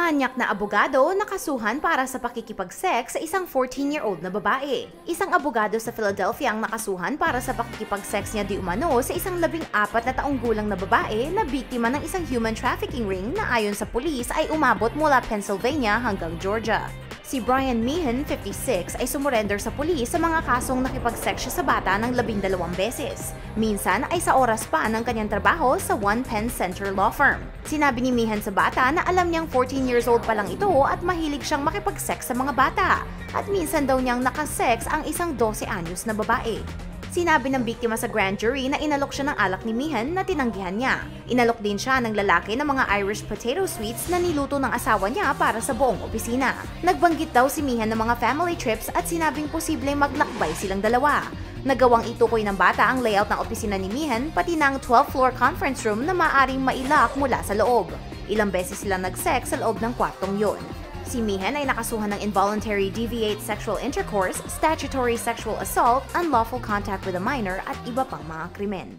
Manyak na abogado nakasuhan para sa pakikipag-sex sa isang 14-year-old na babae. Isang abogado sa Philadelphia ang nakasuhan para sa pakikipag-sex niya di umano sa isang labing apat na taong gulang na babae na biktima ng isang human trafficking ring na ayon sa pulis ay umabot mula Pennsylvania hanggang Georgia. Si Brian Meehan, 56, ay sumurrender sa pulis sa mga kasong nakipag-sex siya sa bata ng labindalawang beses. Minsan ay sa oras pa ng kanyang trabaho sa One Penn Center Law Firm. Sinabi ni Meehan sa bata na alam niyang 14 years old pa lang ito at mahilig siyang makipag-sex sa mga bata. At minsan daw niyang nakasex ang isang 12 anyos na babae. Sinabi ng biktima sa grand jury na inalok siya ng alak ni Mihan na tinanggihan niya. Inalok din siya ng lalaki ng mga Irish potato sweets na niluto ng asawa niya para sa buong opisina. Nagbanggit daw si Mihan ng mga family trips at sinabing posibleng maglakbay silang dalawa. Nagawang itukoy ng bata ang layout ng opisina ni Mihan pati ng 12-floor conference room na maaring mailak mula sa loob. Ilang beses silang nag-sex sa loob ng kwartong yon. Si Mihan ay nakasuhan ng involuntary deviate sexual intercourse, statutory sexual assault, unlawful contact with a minor at iba pang mga krimen.